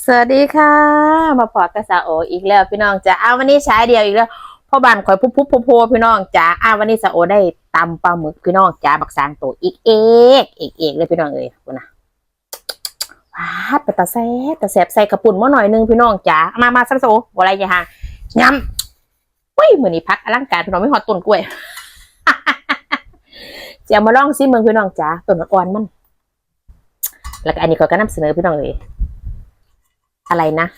สวัสดีค่ะ มาพอกับสาโออีกแล้วพี่น้องจ้าอ้าววันนี้ใช้เดียวอีกแล้วพ่อบ้านคอยพุบพุบโพพพี่น้องจ้าอ้าววันนี้สาโอได้ตำปลาหมึกพี่น้องจ้าบักสางโตอีกเอกเอกเอกเลยพี่น้องเอ้ยคุณนะว้าดแต่ตาแซ่ตาแซ่บใส่กระปุ่นมาหน่อยนึงพี่น้องจ้าเอามามาสักโซอะไรอย่าห่างยำอุ้ยเหมือนี้พักอลังการพี่น้องไม่หอดต้นกล้วยจะมาลองซิเมืองพี่น้องจ้าต้นอ่อนมัน แล้วก็อันนี้ก็ก็นำเสนอพี่น้องเลย อะไรนะ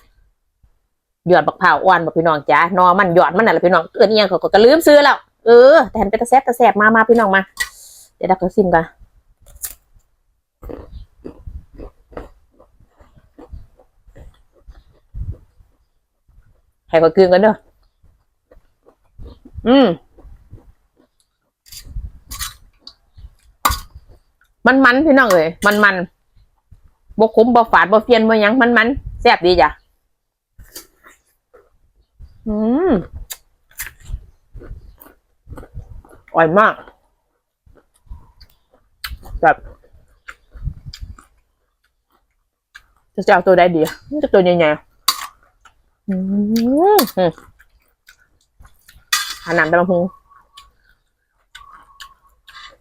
หยอดบักเผาวอ้วนบักพี่น้องจ้านอมันหยอดมันอะไรพี่น้องเออนี่ยังเขาก็ลืมซื้อแล้วเออแต่มันเป็นตะแซบตะแซบมามาพี่น้องมา เดี๋ยวเราก็ซิมกันให้ก็กลืนกันเด้ออืมมันมันพี่น้องเอ้ยมันมันบกขมบกฝาดบกเฟียนบกยังมันมัน แซ่บดีจ้ะ อืมอร่อยมากแบบจะจะเอาตัวใดดีอะจะตัวใหญ่ๆอืมอืมหาน้ำไปมาพุง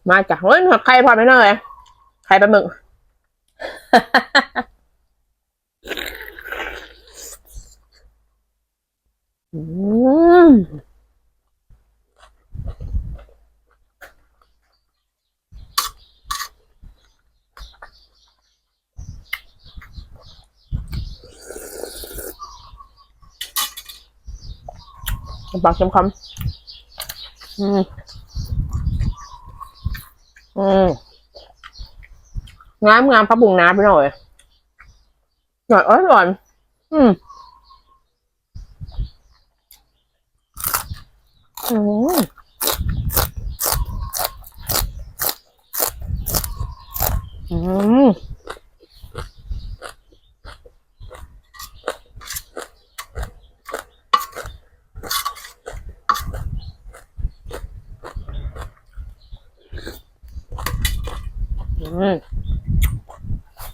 มาจ้ะเฮ้ยหนวไข่พอไหมเนยไข่ปลาหมึก อืม ปากเค็มคำอืม อืมงามงามพระบุงน้ำไปหน่อย หน่อยเอ้ยหน่อย อืม อืมอืมอืม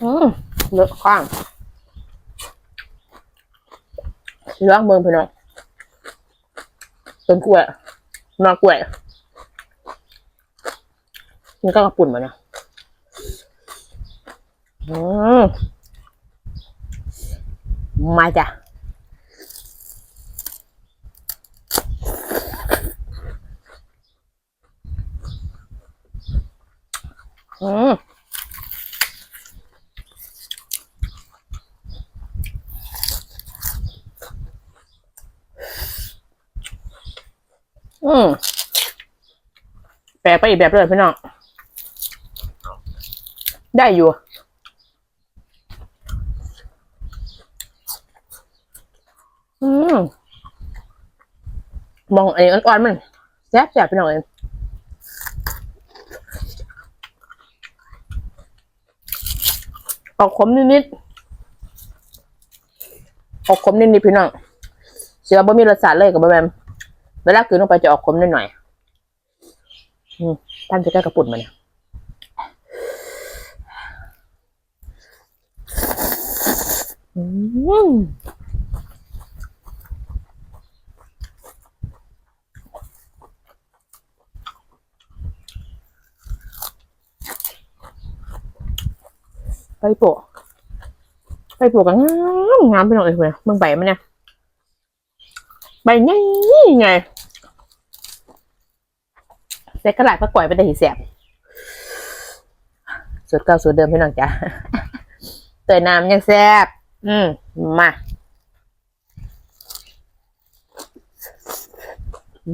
อืมเลอะข้างเลือกเมืองพี่น้องต้นกล้วย นอกกล้วยมันก็กระปุ่นมานะอืมมาจ้ะอืม อืมแปลกไปอีกแบบเลยพี่น้อง ได้อยู่ อืมมองไอ้อ่อนๆมันแซ่บแซ่บพี่น้องเองออกขมนิดๆออกขมนิดๆพี่น้องเสือบ่มีรสชาติเลยกับบ่แมม เวลากลืนลงไปจะออกขมนิดหน่อยท่านจะได้กระปุ่นมาเนี่ยอืมไปโปะไปโปะกันงามงามไปหน่อยเลยมึงใบมันเนี่ย ใบง่ายไงเซ็กกระหลาดก็ก่อยไปแต่หีแสบสูตรเก่าสูตรเดิมพี่น้องจ้ะเตยน้ำยังแซ่บอืมมาอื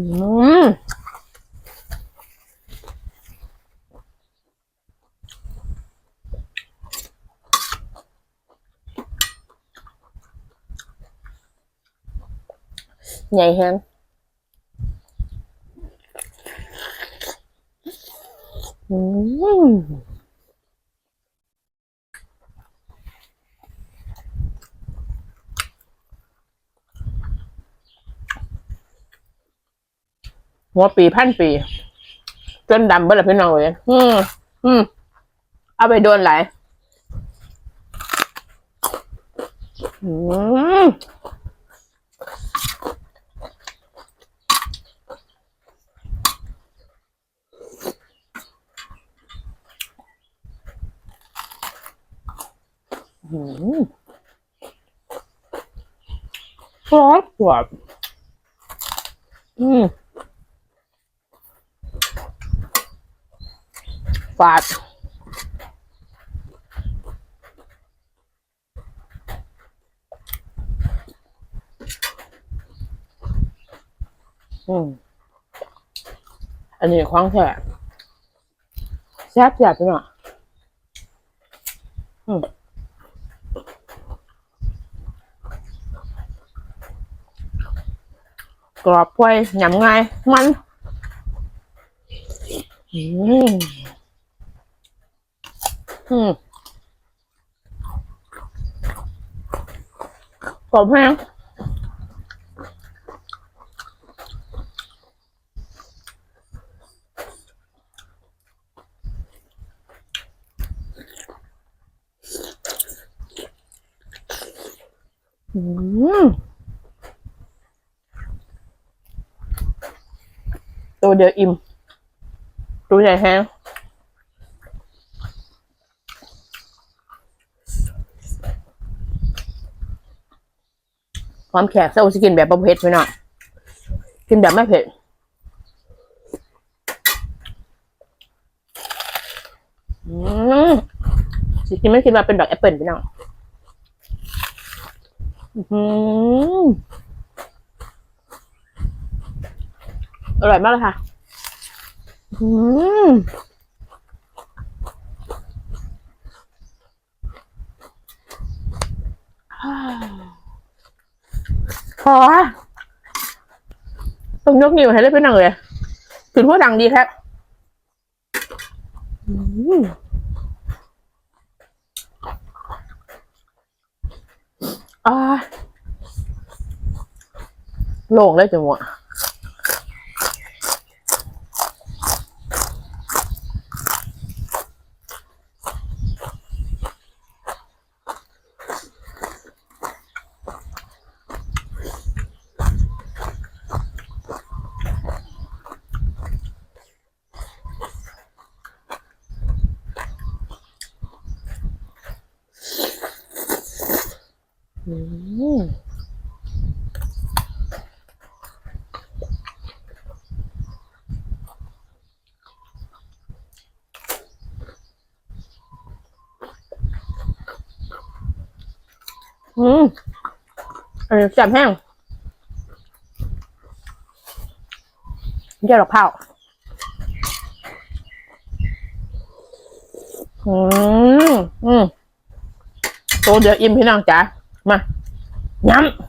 ม ใหญ่แฮงอืมหัวปีพันปี จนดำเบิดละพี่น้องเลยอืมอืมเอาไปโดนไหลอืม รอบกรอบอืมฝาดอืมอันนี้คว้างแฉะแซ่บแซ่บไปหน่อยอืม กรอบพวยหยำง่าย มันอืมอืมกรอบแห้งอืม ตัวเดียวอิ่ม ตัวใหญ่แฮงความแขกเซลสกินแบบประเภทไปหน่อยกินแบบไม่เผ็ดอืมสิกินไม่กินมาเป็นดอกแอปเปิลไปหน่อยอื้อหื ออร่อยมากเลยค่ะอืมพอต้องยกนิ้วให้ได้เป็นหนังเลยถึงว่าดังดีแท้อืมอ่าโล่งเลยจังหวะอืม อืมอันนี้แจ่บแห้งเยี่ยวดอกเผาอืมอืมโตเดี๋ยวอิ่มพี่น้องจ๋ามาย้ำ